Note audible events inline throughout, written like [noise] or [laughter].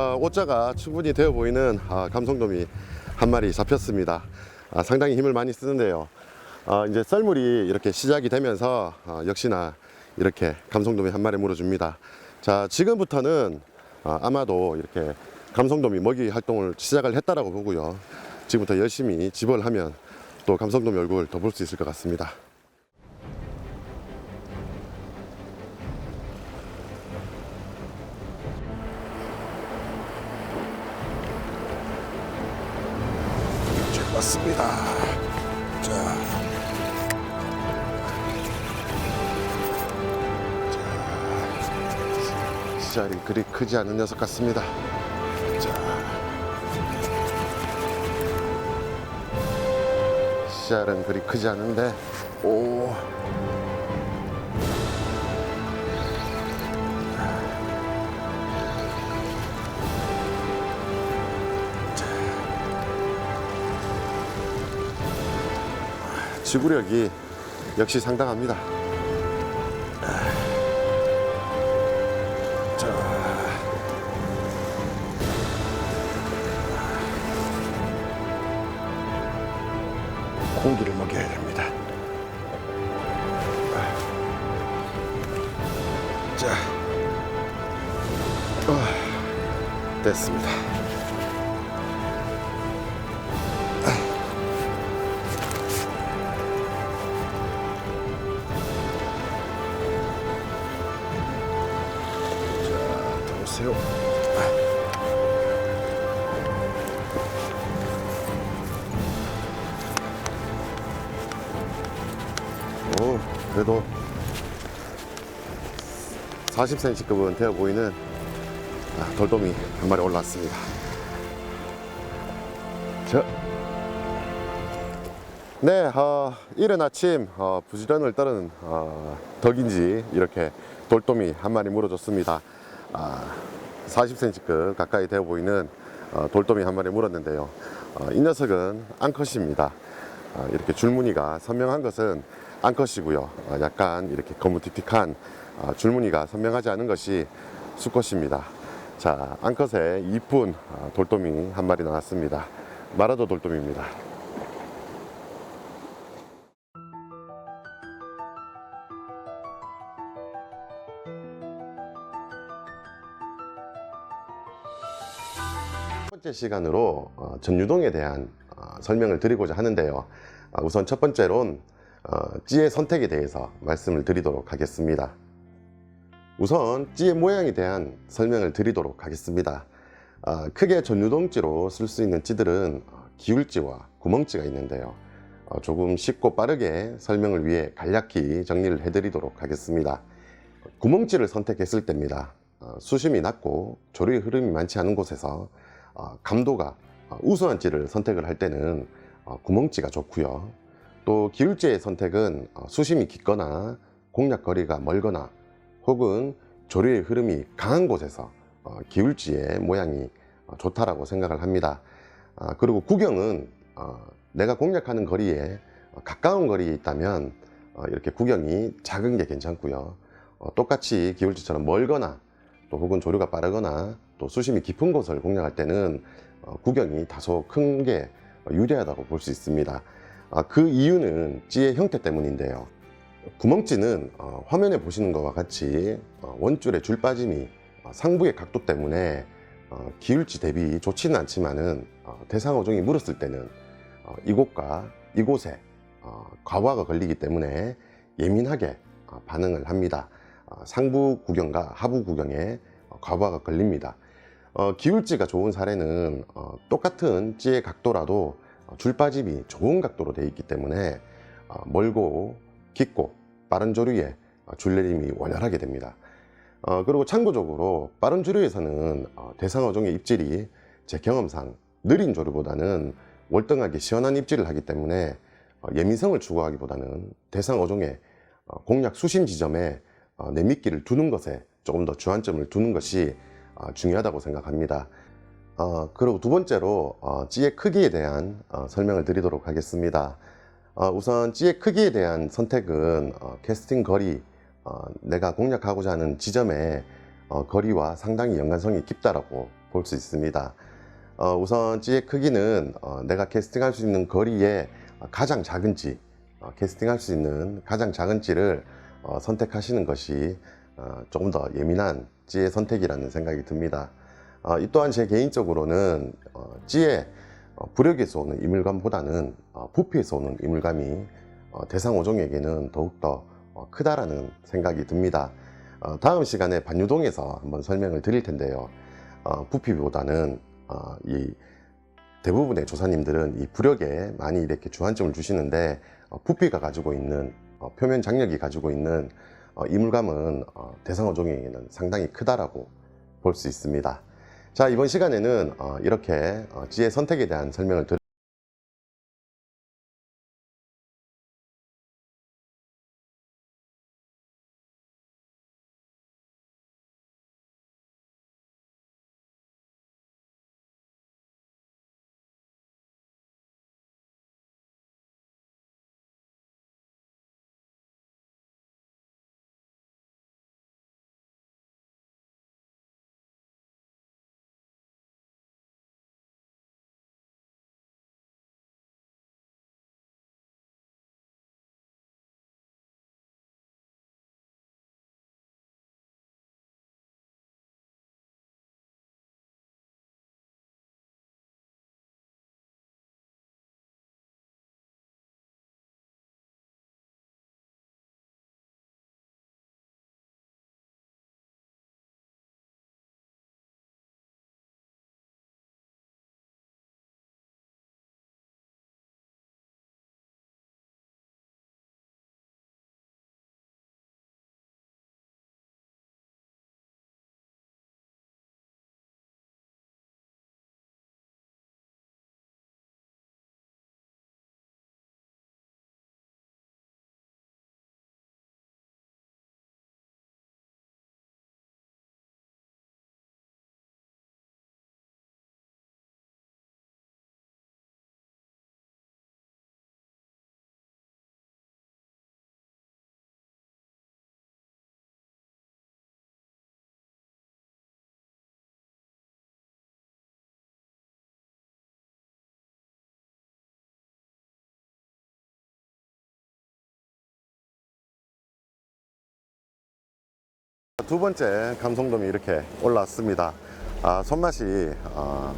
아, 옷자가 충분히 되어 보이는 아, 감성돔이 한 마리 잡혔습니다. 아, 상당히 힘을 많이 쓰는데요. 아, 이제 썰물이 이렇게 시작이 되면서 아, 역시나 이렇게 감성돔이 한 마리 물어줍니다. 자, 지금부터는 아, 아마도 이렇게 감성돔이 먹이 활동을 시작을 했다라고 보고요. 지금부터 열심히 집을 하면 또 감성돔 얼굴 더 볼 수 있을 것 같습니다. 잘 봤습니다. 자. 자. 시jar이 그리 크지 않은 녀석 같습니다. 자. 시jar은 그리 크지 않은데, 오. 지구력이 역시 상당합니다. 자. 공기를 먹여야 됩니다. 자. 어, 됐습니다. 40cm급은 되어 보이는 아, 돌돔이 한 마리 올라왔습니다. 자. 네, 어, 이른 아침 어, 부지런을 떨은 어, 덕인지 이렇게 돌돔이 한 마리 물어줬습니다. 아, 40cm급 가까이 되어 보이는 어, 돌돔이 한 마리 물었는데요. 어, 이 녀석은 암컷입니다. 어, 이렇게 줄무늬가 선명한 것은 암컷이고요. 어, 약간 이렇게 거무틱틱한 어, 줄무늬가 선명하지 않은 것이 수컷입니다. 자, 암컷에 이쁜 어, 돌돔이 한 마리 나왔습니다. 마라도 돌돔입니다. 첫 번째 시간으로 어, 전유동에 대한 어, 설명을 드리고자 하는데요. 아, 우선 첫 번째론 어, 찌의 선택에 대해서 말씀을 드리도록 하겠습니다. 우선 찌의 모양에 대한 설명을 드리도록 하겠습니다. 아, 크게 전유동찌로 쓸 수 있는 찌들은 어, 기울찌와 구멍찌가 있는데요. 어, 조금 쉽고 빠르게 설명을 위해 간략히 정리를 해드리도록 하겠습니다. 구멍찌를 선택했을 때입니다. 어, 수심이 낮고 조류의 흐름이 많지 않은 곳에서 어, 감도가 어, 우수한 찌를 선택을 할 때는 어, 구멍찌가 좋고요. 또 기울지의 선택은 어, 수심이 깊거나 공략 거리가 멀거나 혹은 조류의 흐름이 강한 곳에서 어, 기울지의 모양이 어, 좋다라고 생각을 합니다. 아, 그리고 구경은 어, 내가 공략하는 거리에 어, 가까운 거리에 있다면 어, 이렇게 구경이 작은 게 괜찮고요. 어, 똑같이 기울지처럼 멀거나 또 혹은 조류가 빠르거나 또 수심이 깊은 곳을 공략할 때는 어, 구경이 다소 큰 게 유리하다고 볼 수 있습니다. 아, 그 이유는 찌의 형태 때문인데요. 구멍찌는 어, 화면에 보시는 것과 같이 어, 원줄의 줄 빠짐이 어, 상부의 각도 때문에 어, 기울지 대비 좋지는 않지만은 어, 대상어종이 물었을 때는 어, 이곳과 이곳에 어, 과부하가 걸리기 때문에 예민하게 어, 반응을 합니다. 어, 상부 구경과 하부 구경에 어, 과부하가 걸립니다. 어, 기울지가 좋은 사례는 어, 똑같은 찌의 각도라도 어, 줄 빠짐이 좋은 각도로 되어 있기 때문에 어, 멀고 깊고 빠른 조류에 어, 줄내림이 원활하게 됩니다. 어, 그리고 참고적으로 빠른 조류에서는 어, 대상어종의 입질이 제 경험상 느린 조류보다는 월등하게 시원한 입질을 하기 때문에 어, 예민성을 추구하기보다는 대상어종의 어, 공략 수심 지점에 어, 내 미끼를 두는 것에 조금 더 주안점을 두는 것이 어, 중요하다고 생각합니다. 어, 그리고 두 번째로 어, 찌의 크기에 대한 어, 설명을 드리도록 하겠습니다. 어, 우선 찌의 크기에 대한 선택은 어, 캐스팅 거리, 어, 내가 공략하고자 하는 지점의 어, 거리와 상당히 연관성이 깊다라고 볼 수 있습니다. 어, 우선 찌의 크기는 어, 내가 캐스팅할 수 있는 거리에 가장 작은 찌, 어, 캐스팅할 수 있는 가장 작은 찌를 어, 선택하시는 것이 어, 조금 더 예민한 찌의 선택이라는 생각이 듭니다. 어, 이 또한 제 개인적으로는 어, 찌의 어, 부력에서 오는 이물감보다는 어, 부피에서 오는 이물감이 어, 대상 5종에게는 더욱더 어, 크다라는 생각이 듭니다. 어, 다음 시간에 반유동에서 한번 설명을 드릴 텐데요. 어, 부피보다는 어, 이 대부분의 조사님들은 이 부력에 많이 이렇게 주안점을 주시는데 어, 부피가 가지고 있는 어, 표면 장력이 가지고 있는 어, 이물감은 어, 대상 5종에게는 상당히 크다라고 볼 수 있습니다. 자 이번 시간에는 어, 이렇게 어, 지혜 선택에 대한 설명을 드렸 두 번째 감성돔이 이렇게 올라왔습니다. 아, 손맛이 어,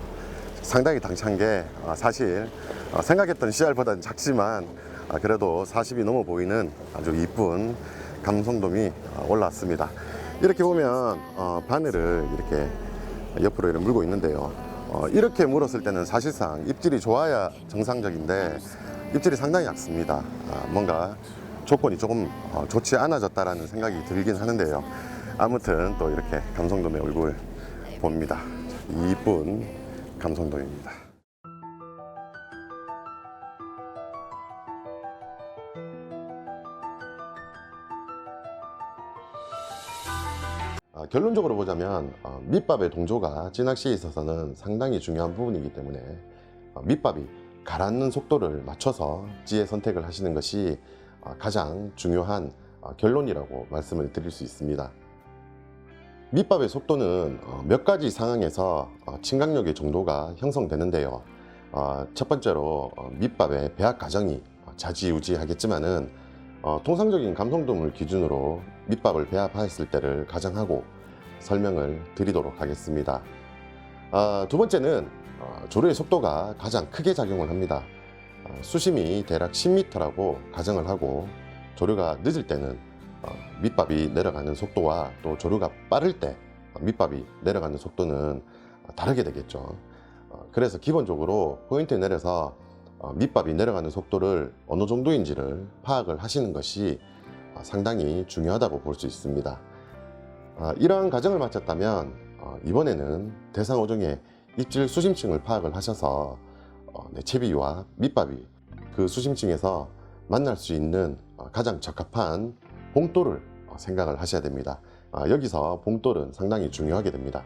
상당히 당찬 게 아, 사실 어, 생각했던 CR보다는 작지만 아, 그래도 40이 넘어 보이는 아주 이쁜 감성돔이 어, 올라왔습니다. 이렇게 보면 어, 바늘을 이렇게 옆으로 이렇게 물고 있는데요. 어, 이렇게 물었을 때는 사실상 입질이 좋아야 정상적인데 입질이 상당히 약습니다. 아, 뭔가 조건이 조금 어, 좋지 않아졌다라는 생각이 들긴 하는데요. 아무튼 또 이렇게 감성돔의 얼굴 봅니다. 이쁜 감성돔입니다. 아, 결론적으로 보자면 어, 밑밥의 동조가 찌낚시에 있어서는 상당히 중요한 부분이기 때문에 어, 밑밥이 가라앉는 속도를 맞춰서 찌의 선택을 하시는 것이 어, 가장 중요한 어, 결론이라고 말씀을 드릴 수 있습니다. 밑밥의 속도는 어, 몇 가지 상황에서 어, 침강력의 정도가 형성되는데요. 어, 첫 번째로 어, 밑밥의 배합 과정이 어, 자지우지하겠지만은 어, 통상적인 감성돔을 기준으로 밑밥을 배합했을 때를 가정하고 설명을 드리도록 하겠습니다. 아, 두 번째는 어, 조류의 속도가 가장 크게 작용을 합니다. 어, 수심이 대략 10m라고 가정을 하고 조류가 늦을 때는 어, 밑밥이 내려가는 속도와 또 조류가 빠를 때 어, 밑밥이 내려가는 속도는 어, 다르게 되겠죠. 어, 그래서 기본적으로 포인트에 내려서 어, 밑밥이 내려가는 속도를 어느 정도인지를 파악을 하시는 것이 어, 상당히 중요하다고 볼 수 있습니다. 어, 이러한 과정을 마쳤다면 어, 이번에는 대상 어종의 입질 수심층을 파악을 하셔서 어, 내 채비와 밑밥이 그 수심층에서 만날 수 있는 어, 가장 적합한 봉돌을 어, 생각을 하셔야 됩니다. 아, 여기서 봉돌은 상당히 중요하게 됩니다.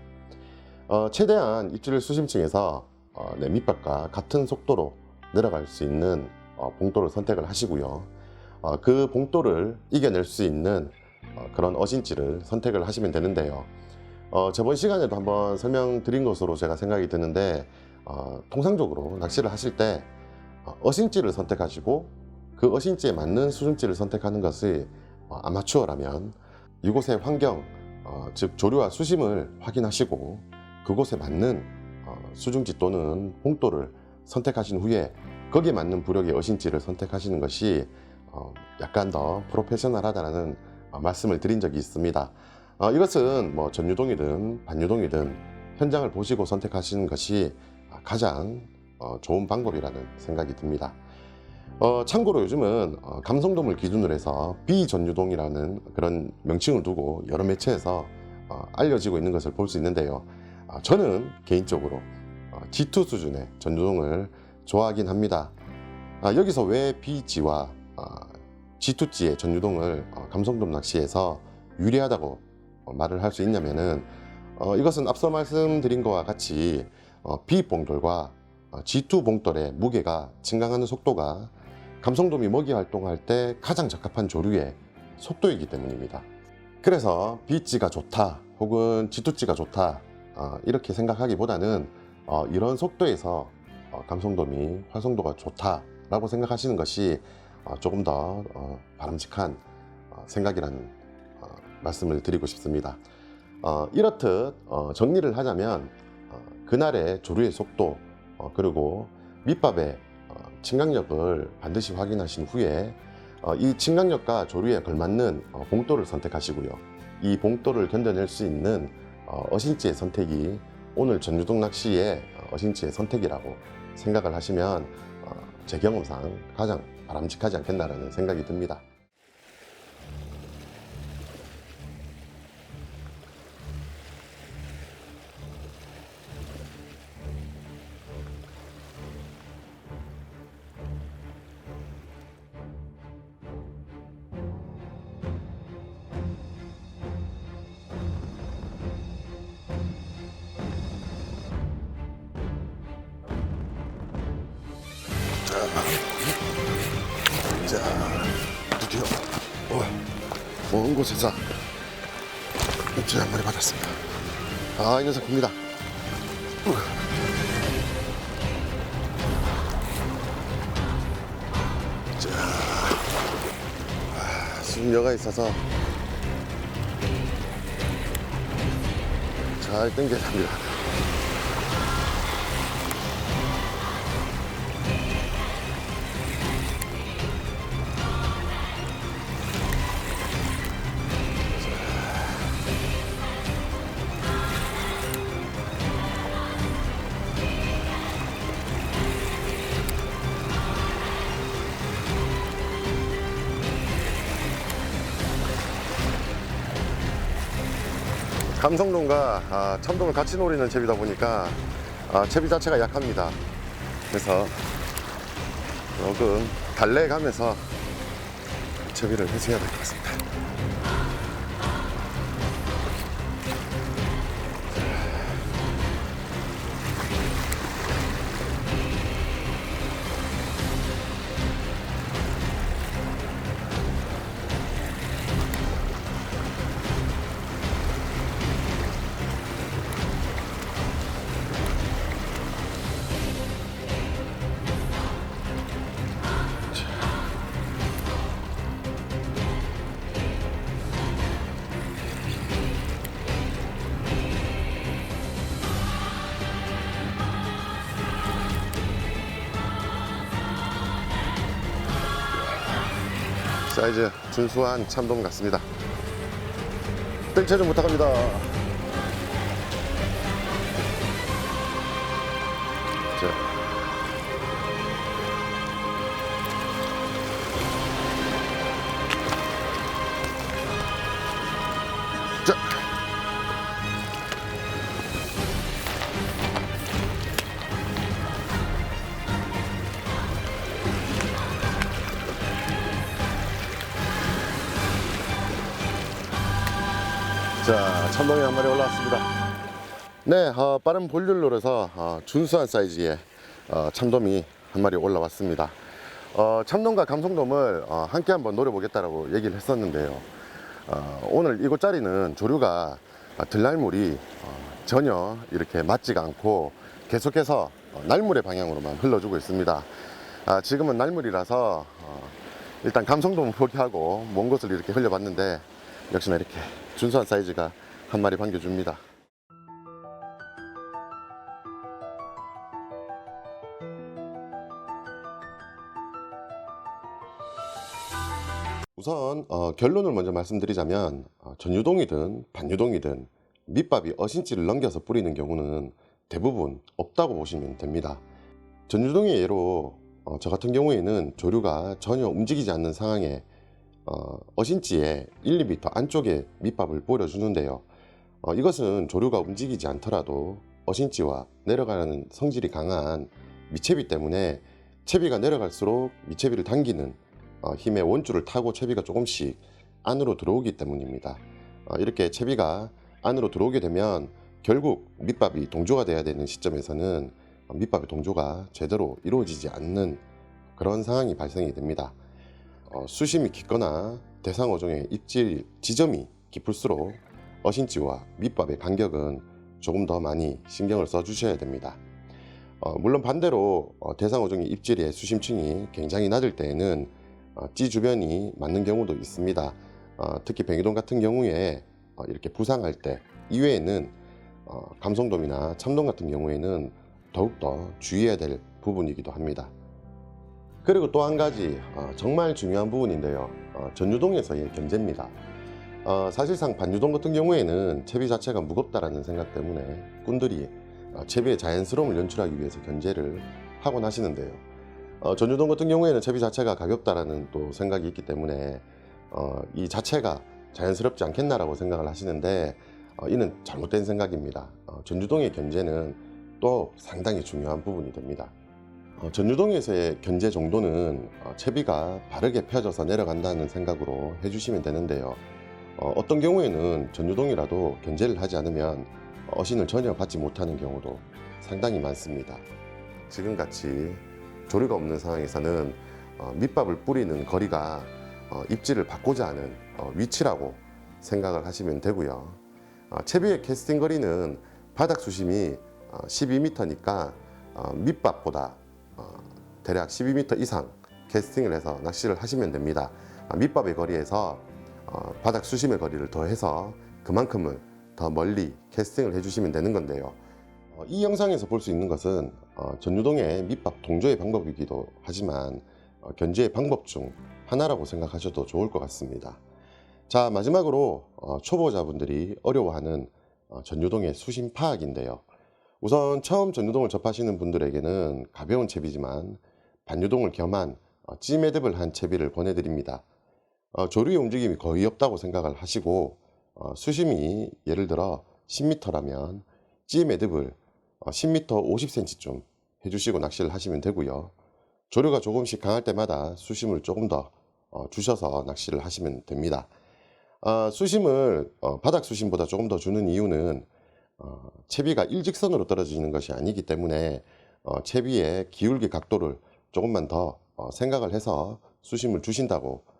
어, 최대한 입질 수심층에서 어, 내 밑밥과 같은 속도로 내려갈 수 있는 어, 봉돌을 선택을 하시고요. 어, 그 봉돌을 이겨낼 수 있는 어, 그런 어신지를 선택을 하시면 되는데요. 어, 저번 시간에도 한번 설명드린 것으로 제가 생각이 드는데 어, 통상적으로 낚시를 하실 때 어, 어신지를 선택하시고 그 어신지에 맞는 수중지를 선택하는 것이 어, 아마추어라면 이곳의 환경, 어, 즉 조류와 수심을 확인하시고 그곳에 맞는 어, 수중지 또는 봉돌을 선택하신 후에 거기에 맞는 부력의 어신지를 선택하시는 것이 어, 약간 더 프로페셔널하다는 어, 말씀을 드린 적이 있습니다. 어, 이것은 뭐 전유동이든 반유동이든 현장을 보시고 선택하시는 것이 가장 어, 좋은 방법이라는 생각이 듭니다. 어, 참고로 요즘은 어, 감성돔을 기준으로 해서 비전유동이라는 그런 명칭을 두고 여러 매체에서 어, 알려지고 있는 것을 볼 수 있는데요. 아, 저는 개인적으로 어, G2 수준의 전유동을 좋아하긴 합니다. 아, 여기서 왜 B지와 아, G2지의 전유동을 어, 감성돔 낚시에서 유리하다고 어, 말을 할 수 있냐면은 어, 이것은 앞서 말씀드린 것과 같이 어, B 봉돌과 어, G2 봉돌의 무게가 증강하는 속도가 감성돔이 먹이 활동할 때 가장 적합한 조류의 속도이기 때문입니다. 그래서 B지가 좋다 혹은 G2지가 좋다 어, 이렇게 생각하기보다는 어, 이런 속도에서 어, 감성돔이 활성도가 좋다라고 생각하시는 것이 어, 조금 더 어, 바람직한 어, 생각이라는 어, 말씀을 드리고 싶습니다. 어, 이렇듯 어, 정리를 하자면 어, 그날의 조류의 속도 어, 그리고 밑밥의 어, 침강력을 반드시 확인하신 후에 어, 이 침강력과 조류에 걸맞는 어, 봉돌을 선택하시고요. 이 봉돌을 견뎌낼 수 있는 어, 어신지의 선택이 오늘 전유동 낚시의 어, 어신지의 선택이라고 생각을 하시면 어, 제 경험상 가장 바람직하지 않겠나라는 생각이 듭니다. 아, 이 녀석 봅니다. 자, 아, 수심여가 있어서 잘 당겨야 합니다. 감성돔과 아, 참돔을 같이 노리는 채비다 보니까 아, 채비 자체가 약합니다. 그래서 조금 달래가면서 채비를 회수해야 될 것 같습니다. 이즈 준수한 참돔 같습니다. 땡채 좀 부탁합니다. 자, 참돔이 한 마리 올라왔습니다. 네, 어, 빠른 볼륨로에서 어, 준수한 사이즈의 어, 참돔이 한 마리 올라왔습니다. 어, 참돔과 감성돔을 어, 함께 한번 노려보겠다라고 얘기를 했었는데요. 어, 오늘 이곳 자리는 조류가 아, 들날물이 어, 전혀 이렇게 맞지가 않고 계속해서 어, 날물의 방향으로만 흘러주고 있습니다. 아, 지금은 날물이라서 어, 일단 감성돔은 [laughs] 포기하고 먼 곳을 이렇게 흘려봤는데 역시나 이렇게 준수한 사이즈가 한 마리 반겨줍니다. 우선 어, 결론을 먼저 말씀드리자면 어, 전유동이든 반유동이든 밑밥이 어신지를 넘겨서 뿌리는 경우는 대부분 없다고 보시면 됩니다. 전유동의 예로 어, 저 같은 경우에는 조류가 전혀 움직이지 않는 상황에 어, 어신지에 1, 2m 안쪽에 밑밥을 뿌려주는데요. 어, 이것은 조류가 움직이지 않더라도 어신지와 내려가는 성질이 강한 미채비 때문에 채비가 내려갈수록 미채비를 당기는 어, 힘의 원줄을 타고 채비가 조금씩 안으로 들어오기 때문입니다. 어, 이렇게 채비가 안으로 들어오게 되면 결국 밑밥이 동조가 돼야 되는 시점에서는 어, 밑밥의 동조가 제대로 이루어지지 않는 그런 상황이 발생이 됩니다. 어, 수심이 깊거나 대상어종의 입질 지점이 깊을수록 어신지와 밑밥의 간격은 조금 더 많이 신경을 써 주셔야 됩니다. 어, 물론 반대로 어, 대상어종의 입질의 수심층이 굉장히 낮을 때에는 어, 찌 주변이 맞는 경우도 있습니다. 어, 특히 뱅이돔 같은 경우에 어, 이렇게 부상할 때 이외에는 어, 감성돔이나 참돔 같은 경우에는 더욱더 주의해야 될 부분이기도 합니다. 그리고 또 한 가지 어, 정말 중요한 부분인데요. 어, 전유동에서의 견제입니다. 어, 사실상 반유동 같은 경우에는 채비 자체가 무겁다라는 생각 때문에 꾼들이 어, 채비의 자연스러움을 연출하기 위해서 견제를 하곤 하시는데요. 어, 전유동 같은 경우에는 채비 자체가 가볍다라는 또 생각이 있기 때문에 어, 이 자체가 자연스럽지 않겠나라고 생각을 하시는데 어, 이는 잘못된 생각입니다. 어, 전유동의 견제는 또 상당히 중요한 부분이 됩니다. 어, 전유동에서의 견제 정도는 어, 채비가 바르게 펴져서 내려간다는 생각으로 해주시면 되는데요. 어, 어떤 경우에는 전유동이라도 견제를 하지 않으면 어신을 전혀 받지 못하는 경우도 상당히 많습니다. 지금같이 조류가 없는 상황에서는 어, 밑밥을 뿌리는 거리가 어, 입질을 받고자 하는 어, 위치라고 생각을 하시면 되고요. 어, 채비의 캐스팅 거리는 바닥 수심이 어, 12m니까 어, 밑밥보다 어, 대략 12m 이상 캐스팅을 해서 낚시를 하시면 됩니다. 아, 밑밥의 거리에서 어, 바닥 수심의 거리를 더해서 그만큼을 더 멀리 캐스팅을 해주시면 되는 건데요. 어, 이 영상에서 볼 수 있는 것은 어, 전유동의 밑밥 동조의 방법이기도 하지만 어, 견제의 방법 중 하나라고 생각하셔도 좋을 것 같습니다. 자 마지막으로 어, 초보자분들이 어려워하는 어, 전유동의 수심 파악인데요. 우선 처음 전유동을 접하시는 분들에게는 가벼운 채비지만 반유동을 겸한 어, 찌매듭을 한 채비를 권해드립니다. 어, 조류의 움직임이 거의 없다고 생각을 하시고 어, 수심이 예를 들어 10m라면 찌 매듭을 어, 10m 50cm쯤 해주시고 낚시를 하시면 되고요. 조류가 조금씩 강할 때마다 수심을 조금 더 어, 주셔서 낚시를 하시면 됩니다. 어, 수심을 어, 바닥 수심보다 조금 더 주는 이유는 어, 채비가 일직선으로 떨어지는 것이 아니기 때문에 어, 채비의 기울기 각도를 조금만 더 어, 생각을 해서 수심을 주신다고 어,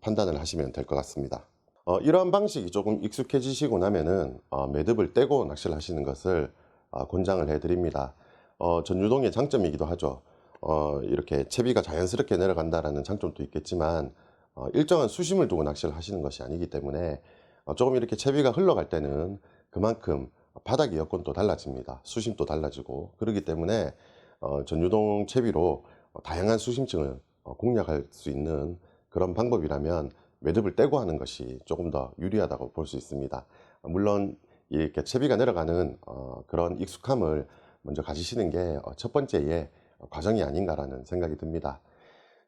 판단을 하시면 될 것 같습니다. 어, 이러한 방식이 조금 익숙해지시고 나면은 어, 매듭을 떼고 낚시를 하시는 것을 어, 권장을 해드립니다. 어, 전유동의 장점이기도 하죠. 어, 이렇게 채비가 자연스럽게 내려간다라는 장점도 있겠지만 어, 일정한 수심을 두고 낚시를 하시는 것이 아니기 때문에 어, 조금 이렇게 채비가 흘러갈 때는 그만큼 바닥의 여건도 달라집니다. 수심도 달라지고 그렇기 때문에 어, 전유동 채비로 어, 다양한 수심층을 어, 공략할 수 있는 그런 방법이라면 매듭을 떼고 하는 것이 조금 더 유리하다고 볼 수 있습니다. 어, 물론 이렇게 채비가 내려가는 어, 그런 익숙함을 먼저 가지시는 게 첫 번째의 과정이 아닌가라는 생각이 듭니다.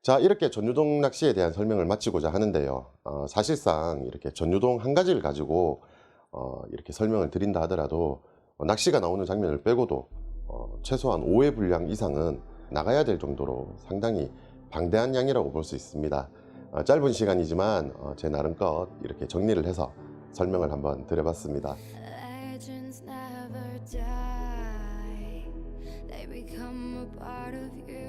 자 이렇게 전유동 낚시에 대한 설명을 마치고자 하는데요. 어, 사실상 이렇게 전유동 한 가지를 가지고 어, 이렇게 설명을 드린다 하더라도 어, 낚시가 나오는 장면을 빼고도 어, 최소한 5회 분량 이상은 나가야 될 정도로 상당히 방대한 양이라고 볼 수 있습니다. 어, 짧은 시간이지만 어, 제 나름껏 이렇게 정리를 해서 설명을 한번 드려봤습니다. You.